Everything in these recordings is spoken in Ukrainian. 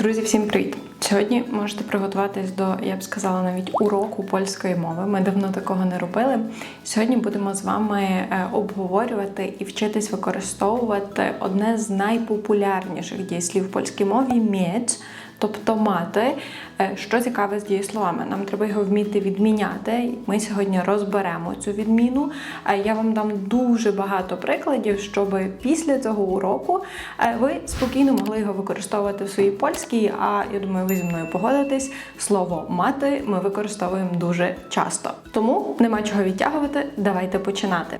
Друзі, всім привіт! Сьогодні можете приготуватись до, я б сказала, навіть уроку польської мови. Ми давно такого не робили. Сьогодні будемо з вами е, обговорювати і вчитись використовувати одне з найпопулярніших дієслів в польській мові м'єць, тобто мати. Е, Що цікаве з дієсловами, нам треба його вміти відміняти. Ми сьогодні розберемо цю відміну. Е, Я вам дам дуже багато прикладів, щоб після цього уроку е, ви спокійно могли його використовувати в своїй польській. А я думаю, ви зі мною погодитесь. Слово мати ми використовуємо дуже часто. Тому нема чого відтягувати. Давайте починати.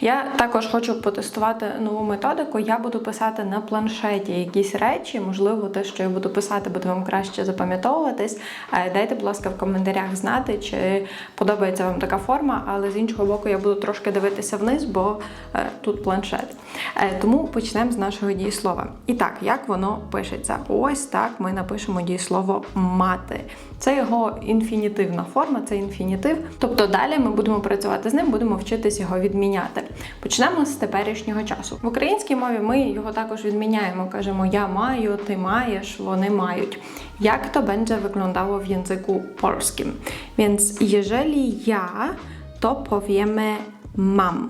Я також хочу потестувати нову методику. Я буду писати на планшеті якісь речі, можливо, те, що я буду писати, буде вам краще запам'ятовуватись. Е, Дайте, будь ласка, в коментарях знати, чи подобається вам така форма, але з іншого боку, я буду трошки дивитися вниз, бо е, тут планшет. Е, Тому почнемо з нашого дієслова. І так, як воно пишеться? Ось так ми напишемо дієслово мати. Це його інфінітивна форма, це інфінітив. Тобто далі ми будемо працювати з ним, будемо вчитись його відміняти. Почнемо з теперішнього часу. В українській мові ми його також відміняємо. Кажемо я маю, ти маєш, вони мають. Jak to będzie wyglądało w języku polskim? Więc jeżeli ja, to powiemy mam.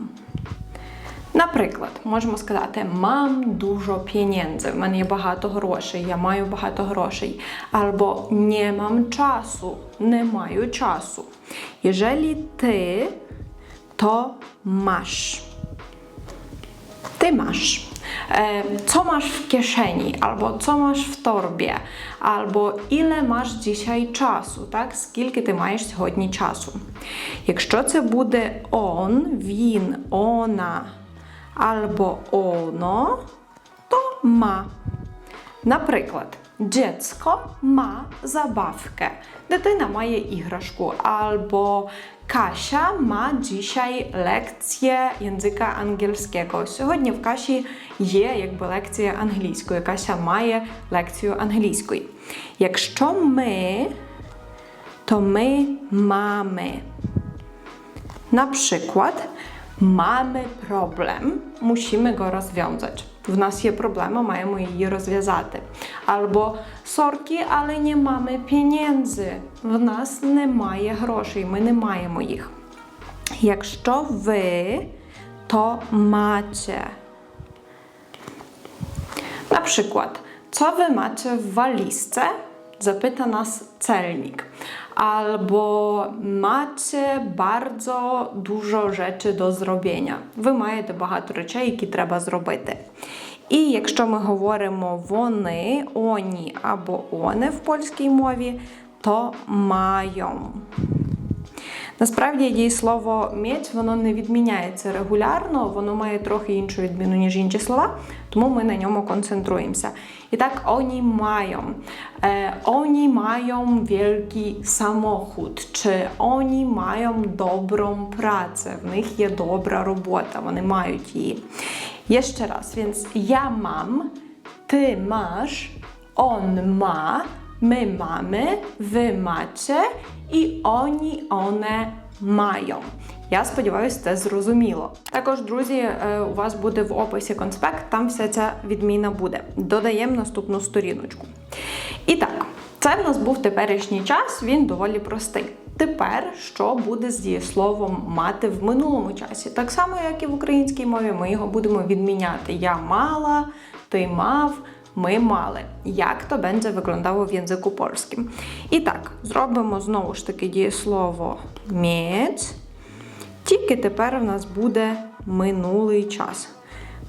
Наприклад, можемо сказати, мам дуже pieniędzy, в мене є багато грошей, я маю багато грошей. Або не мам часу, не маю часу. Jeżeli ty, to masz. Ty masz. E, Co masz w kieszeni, albo co masz w torbie, albo ile masz dzisiaj czasu, так? Скільки ти маєш сьогодні часу. Якщо це буде он, він, ona, albo ono, to ma. Наприклад, dziecko ma zabawkę. Дитина має іграшку. Albo Kasia ma dzisiaj lekcję języka angielskiego. Сьогодні в Каші є якби лекція англійської. Кася має лекцію англійської. Якщо ми, то ми mamy. Na przykład mamy problem, musimy go rozwiązać. W nas є проблема, маємо її розв'язати. Або сорки, але не mamy pieniędzy. В нас немає грошей, ми не маємо їх. Якщо ви, то wy macie w walizce? Zapyta nas celnik. Albo macie bardzo dużo rzeczy do zrobienia. Ви маєте багато речей, які треба зробити. І якщо ми говоримо вони, оні або оне в польській мові, то маją. Насправді дієслово «мєць» воно не відміняється регулярно, воно має трохи іншу відміну, ніж інші слова, тому ми на ньому концентруємося. І так, oni mają. E, oni mają wielki samochód, czy oni mają dobrą pracę, w них є добра робота, вони мають її. Jeszcze raz, więc ja mam, ty masz, on ma, my mamy, wy macie і oni, one mają. Я сподіваюся, це зрозуміло. Також, друзі, е, у вас буде в описі конспект, там вся ця відміна буде. Додаємо наступну сторіночку. І так, це в нас був теперішній час, він доволі простий. Тепер що буде з дієсловом мати в минулому часі? Так само, як і в українській мові, ми його будемо відміняти. Я мала, ти мав. Ми мали. Як то będzie wyglądało w języku polskim? І так, зробимо знову ж таки дієслово mieć. Тільки тепер в нас буде минулий час.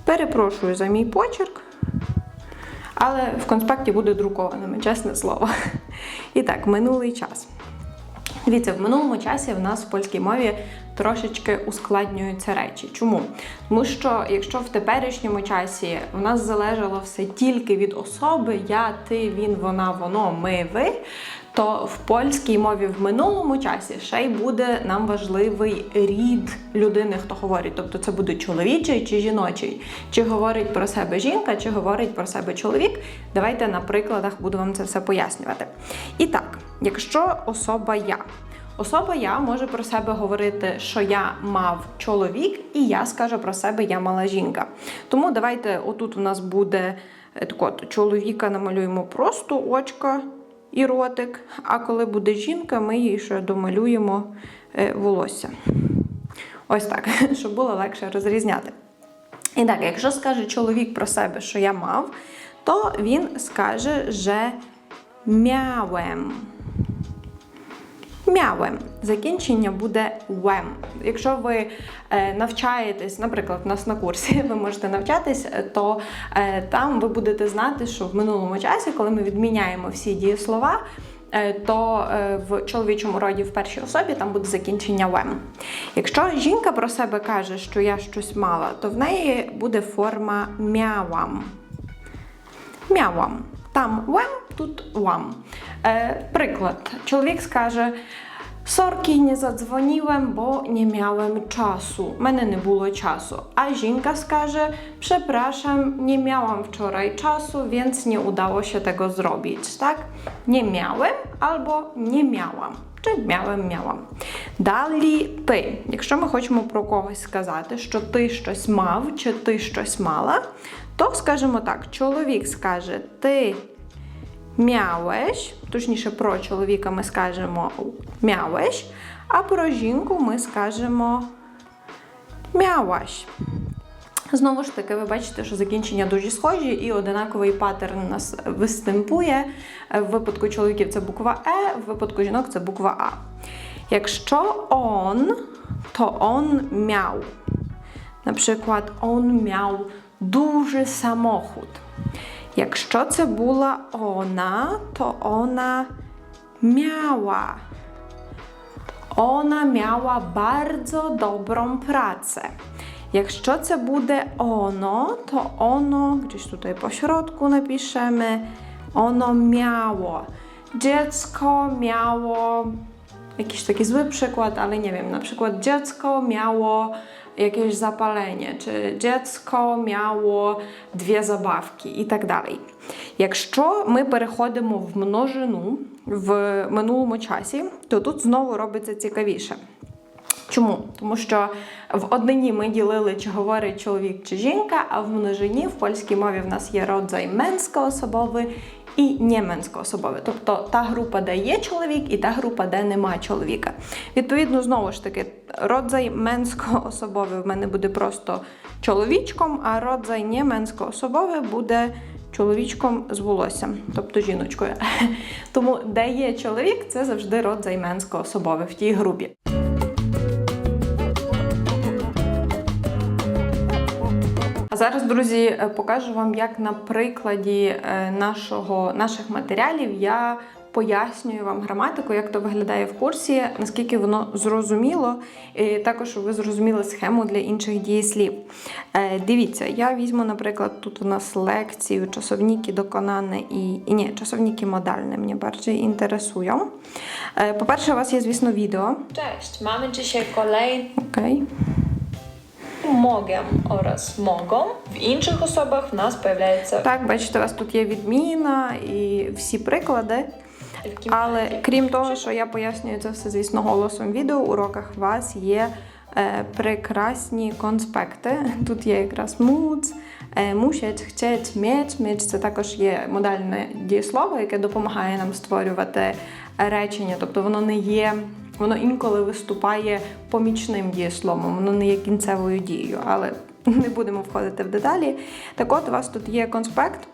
Перепрошую за мій почерк, але в конспекті буде друкованими, чесне слово. І так, минулий час. Дивіться, в минулому часі в нас в польській мові трошечки ускладнюються речі. Чому? Тому що якщо в теперішньому часі в нас залежало все тільки від особи, я, ти, він, вона, воно, ми, ви. То в польській мові в минулому часі ще й буде нам важливий рід людини, хто говорить. Тобто це буде чоловічий чи жіночий. Чи говорить про себе жінка, чи говорить про себе чоловік. Давайте на прикладах буду вам це все пояснювати. І так, якщо особа я, особа я може про себе говорити, що я мав чоловік, і я скажу про себе я мала жінка. Тому давайте, отут у нас буде е, так от, чоловіка намалюємо просто очка і ротик. А коли буде жінка, ми їй ще домалюємо е, волосся. Ось так, щоб було легше розрізняти. І так, якщо скаже чоловік про себе, що я мав, то він скаже же м'явем. М'явем. Закінчення буде вем. Якщо ви е, навчаєтесь, наприклад, у нас на курсі ви можете навчатись, е, то е, там ви будете знати, що в минулому часі, коли ми відміняємо всі дієслова, то в чоловічому роді в першій особі там буде закінчення вем. Якщо жінка про себе каже, що я щось мала, то в неї буде форма м'явам. М'явам. Там вем, тут вам. E, przykład. Człowiek скаже, Sorki, nie zadzwoniłem, bo nie miałem czasu. Мене не було часу. А жінка скаже, przepraszam, nie miałam wczoraj czasu, więc nie udało się tego zrobić. Tak? Nie miałem albo nie miałam. Чи miałem, miałam. Далі ти. Якщо ми хочемо про когось сказати, що ти щось мав чи ти щось мала, то скажемо так: чоловік скаже ти miałeś, точніше про чоловіка ми скажемо miałeś, а про жінку ми скажемо miałaś. Знову ж таки, ви бачите, що закінчення дуже схожі, і одинаковий паттерн у нас вистимпує. В випадку чоловіків це буква Е, в випадку жінок це буква А. Якщо он, то on miał. На przykład, on miał duży samochód. Якщо це була вона, то вона miała. Ona miała bardzo dobrą pracę. Якщо це буде ono, to ono, gdzieś tutaj po środku napiszemy, ono miało. Dziecko miało, jakiś taki zły przykład, ale nie wiem, na przykład dziecko miało jakieś zapalenie, czy dziecko miało дві забавки і так далі. Якщо ми переходимо в множину в минулому часі, то тут знову робиться цікавіше. Чому? Тому що в однині ми ділили, чи говорить чоловік чи жінка, а в множині в польській мові в нас є родзай менськоособовий і неменськоособовий. Тобто та група, де є чоловік, і та група, де нема чоловіка. Відповідно, знову ж таки, родзай менськоособовий в мене буде просто чоловічком, а родзай неменськоособовий буде чоловічком з волоссям, тобто жіночкою. Тому де є чоловік, це завжди род займенсько особове в тій групі. Зараз, друзі, е, покажу вам, як на прикладі е, нашого, наших матеріалів я пояснюю вам граматику, як то виглядає в курсі, наскільки воно зрозуміло, і також щоб ви зрозуміли схему для інших дієслів. Е, Дивіться, я візьму, наприклад, тут у нас лекцію часовники доконане і, і ні, часовники модальне мені bardziej інтересуją. Е, По-перше, у вас є, звісно, відео. Cześć, mamy dzisiaj kolejny Окей. Mogę oraz mogą. W innych osobach w nas pojawiaється Так, бачите, у вас тут є відміна і всі приклади. Але крім того, що я пояснюю це все, звісно, голосом відео, у уроках у вас є е, прекрасні конспекти. Тут є якраз муц, е, мусять, хтеть, меч. Меч це також є модальне дієслово, яке допомагає нам створювати речення. Тобто воно не є, воно інколи виступає помічним дієсловом, воно не є кінцевою дією, але не будемо входити в деталі. Так от у вас тут є конспект.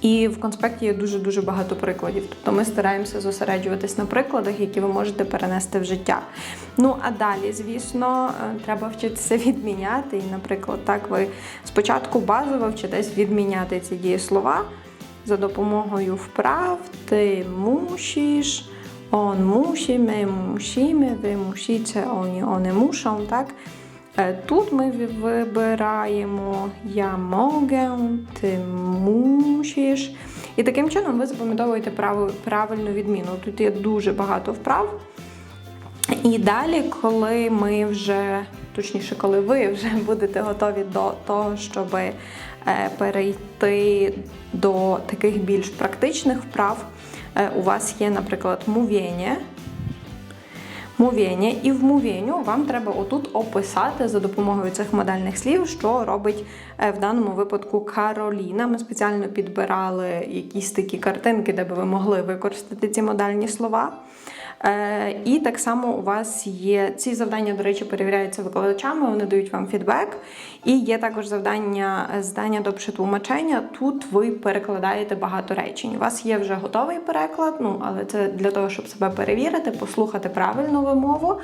І в конспекті є дуже-дуже багато прикладів. Тобто ми стараємося зосереджуватись на прикладах, які ви можете перенести в життя. Ну а далі, звісно, е, треба вчитися відміняти. І, наприклад, так ви спочатку базово вчитесь відміняти ці дієслова за допомогою вправ. Ти мусиш, мусі, ми мусіме, ви мусіте, оні, вони мушą, так? Е, Тут ми вибираємо я можу, ти мусиш. І таким чином ви запам'ятовуєте правильну відміну. Тут є дуже багато вправ. І далі, коли ми вже, точніше, коли ви вже будете готові до того, щоб перейти до таких більш практичних вправ, у вас є, наприклад, мовєння. Мовєння, І в мовєнню вам треба отут описати за допомогою цих модальних слів, що робить е, в даному випадку Кароліна. Ми спеціально підбирали якісь такі картинки, де би ви могли використати ці модальні слова. Е, І так само у вас є ці завдання, до речі, перевіряються викладачами, вони дають вам фідбек. І є також завдання е, здання до тлумачення. Тут ви перекладаєте багато речень. У вас є вже готовий переклад, ну але це для того, щоб себе перевірити, послухати правильну вимову.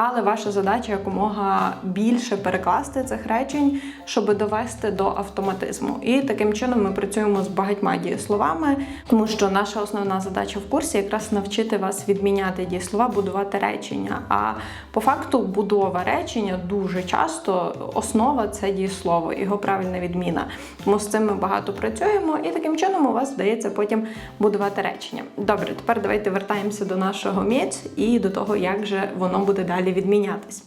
Але ваша задача якомога більше перекласти цих речень, щоб довести до автоматизму. І таким чином ми працюємо з багатьма дієсловами, тому що наша основна задача в курсі якраз навчити вас відміняти дієслова, будувати речення. А по факту будова речення дуже часто основа це дієслово, його правильна відміна. Тому з цим ми багато працюємо, і таким чином у вас вдається потім будувати речення. Добре, тепер давайте вертаємося до нашого м'єць і до того, як же воно буде далі відмінятись.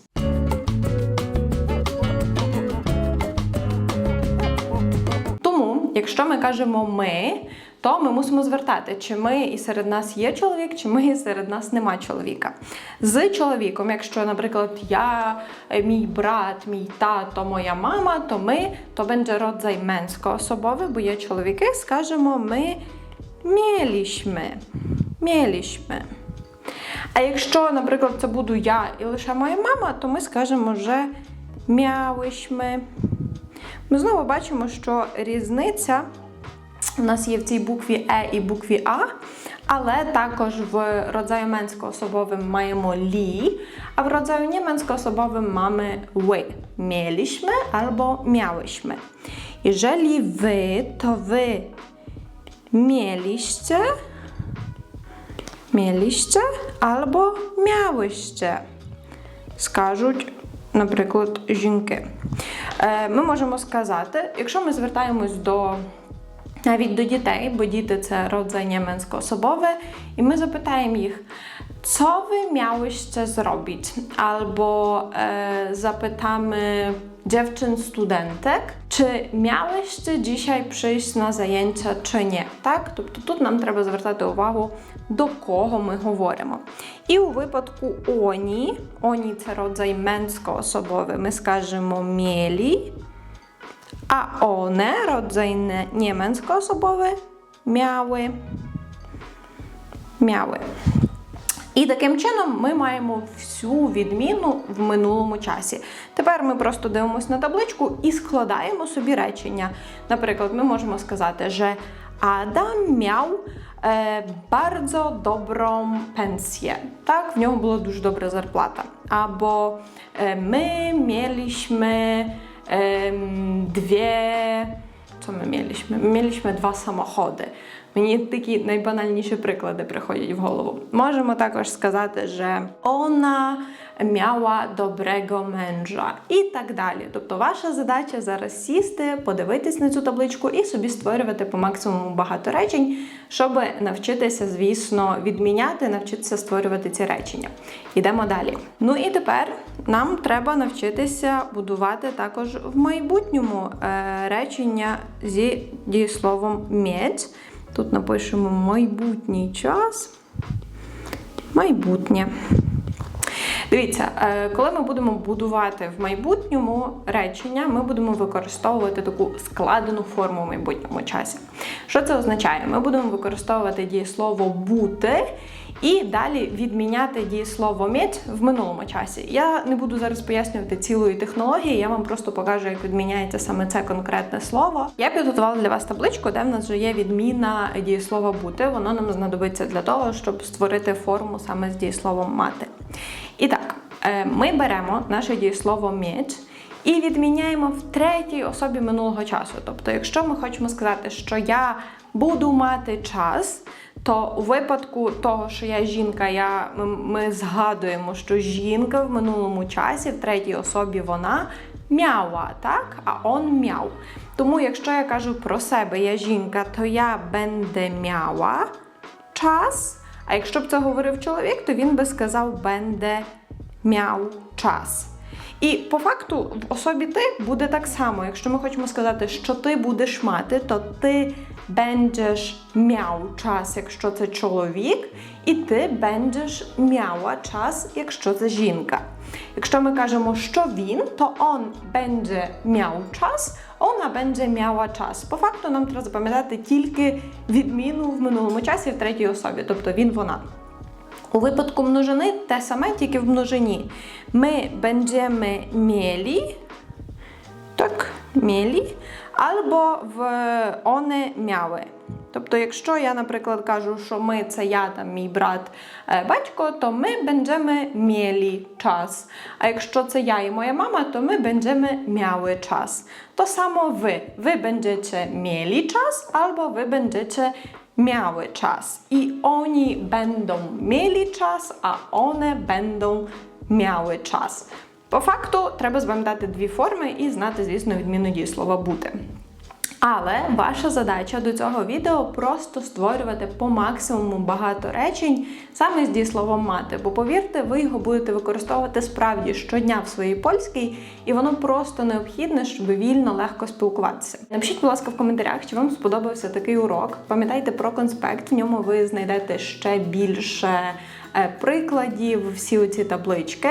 Тому, якщо ми кажемо ми, то ми мусимо звертати, чи ми і серед нас є чоловік, чи ми і серед нас нема чоловіка. З чоловіком, якщо, наприклад, я, е, мій брат, мій тато, моя мама, то ми то będzie rodzaj męskoosobowy, бо є чоловіки, скажемо ми mieliśmy. Mieliśmy. А якщо, наприклад, це буду я і лише моя мама, то ми скажемо вже miałyśmy. Ми знову бачимо, що різниця у нас є в цій букві Е і букві А, але також в rodzaju męskoosobowym маємо лі, а в rodzaju niemęskoosobowym mamy ły. Mieliśmy albo miałyśmy. Jeżeli wy, to wy mieliście, mieliście albo miałyście. Скажуть, наприклад, жінки. Е, Ми можемо сказати, якщо ми звертаємось до навіть до дітей, бо діти це rodzaj niemęskoosobowy, і ми запитаємо їх, co wy miałyście zrobić? Albo e, zapytamy dziewczyn studentek, czy miałyście dzisiaj przyjść на zajęcia, чи ні. Так? Тобто тут нам треба звертати увагу, до кого ми говоримо. І у випадку оні, оні це rodzaj męskoosobowy, ми скажемо mieli, a one, rodzaj nie- niemęskoosobowy, miały. І таким чином ми маємо всю відміну в минулому часі. Тепер ми просто дивимося на табличку і складаємо собі речення. Наприклад, ми можемо сказати, що Адам е, bardzo dobrą pensję. Так, в нього була дуже добра зарплата. Або е, ми mieliśmy dwie. Co my mieliśmy? My mieliśmy dwa samochody. Мені такі найбанальніші приклади приходять в голову. Можемо також сказати, що вона miała dobrego męża і так далі. Тобто ваша задача зараз сісти, подивитись на цю табличку і собі створювати по максимуму багато речень, щоб навчитися, звісно, відміняти, навчитися створювати ці речення. Йдемо далі. Ну і тепер нам треба навчитися будувати також в майбутньому е, речення зі дієсловом mieć. Тут напишемо майбутній час. Майбутнє. Дивіться, е, коли ми будемо будувати в майбутньому речення, ми будемо використовувати таку складену форму в майбутньому часі. Що це означає? Ми будемо використовувати дієслово бути і далі відміняти дієслово міць в минулому часі. Я не буду зараз пояснювати цілої технології, я вам просто покажу, як відміняється саме це конкретне слово. Я підготувала для вас табличку, де в нас вже є відміна дієслова бути. Воно нам знадобиться для того, щоб створити форму саме з дієсловом мати. І так, е, ми беремо наше дієслово міць і відміняємо в третій особі минулого часу. Тобто, якщо ми хочемо сказати, що я буду мати час, то у випадку того, що я жінка, я, ми згадуємо, що жінка в минулому часі, в третій особі вона м'яла, так? А он м'яв. Тому, якщо я кажу про себе, я жінка, то я бенде м'яла час. А якщо б це говорив чоловік, то він би сказав бенде мяв час. І по факту в особі ти буде так само. Якщо ми хочемо сказати, що ти будеш мати, то ти będziesz miał czas, якщо це чоловік, і ти będziesz miała час, якщо це жінка. Якщо ми кажемо, що він, то он będzie miał час, вона będzie miała час. По факту нам треба запам'ятати тільки відміну в минулому часі в третій особі, тобто він, вона. У випадку множини те саме, тільки в множині. Ми będziemy mieli, так, mieli, або в оне miały. Тобто, якщо я, наприклад, кажу, що ми це я, там мій брат, е, батько, то ми będziemy mieli час. А якщо це я і моя мама, то ми będziemy miały час. То само ви. Ви będziecie mieli czas, albo wy będziecie miały czas. I oni będą mieli czas, a one będą miały czas. По факту треба запам'ятати дві форми і знати, звісно, відмінну дієслова бути. Але ваша задача до цього відео просто створювати по максимуму багато речень саме з дієсловом мати. Бо повірте, ви його будете використовувати справді щодня в своїй польській, і воно просто необхідне, щоб вільно легко спілкуватися. Напишіть, будь ласка, в коментарях, чи вам сподобався такий урок. Пам'ятайте про конспект, в ньому ви знайдете ще більше прикладів, всі оці таблички,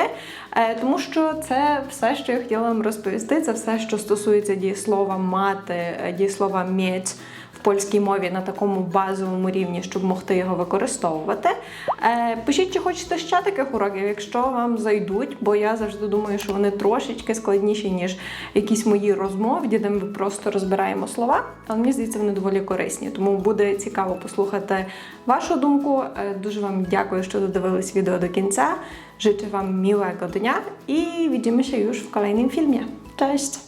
Е, тому що це все, що я хотіла вам розповісти. Це все, що стосується дієслова мати, е, дієслова м'ять в польській мові на такому базовому рівні, щоб могти його використовувати. Е, Пишіть, чи хочете ще таких уроків, якщо вам зайдуть, бо я завжди думаю, що вони трошечки складніші, ніж якісь мої розмови, де ми просто розбираємо слова. Але мені здається, вони доволі корисні. Тому буде цікаво послухати вашу думку. Е, Дуже вам dякую, що dodywałeś відео до кінця. Życzę Wam miłego dnia i widzimy się już w kolejnym filmie. Cześć!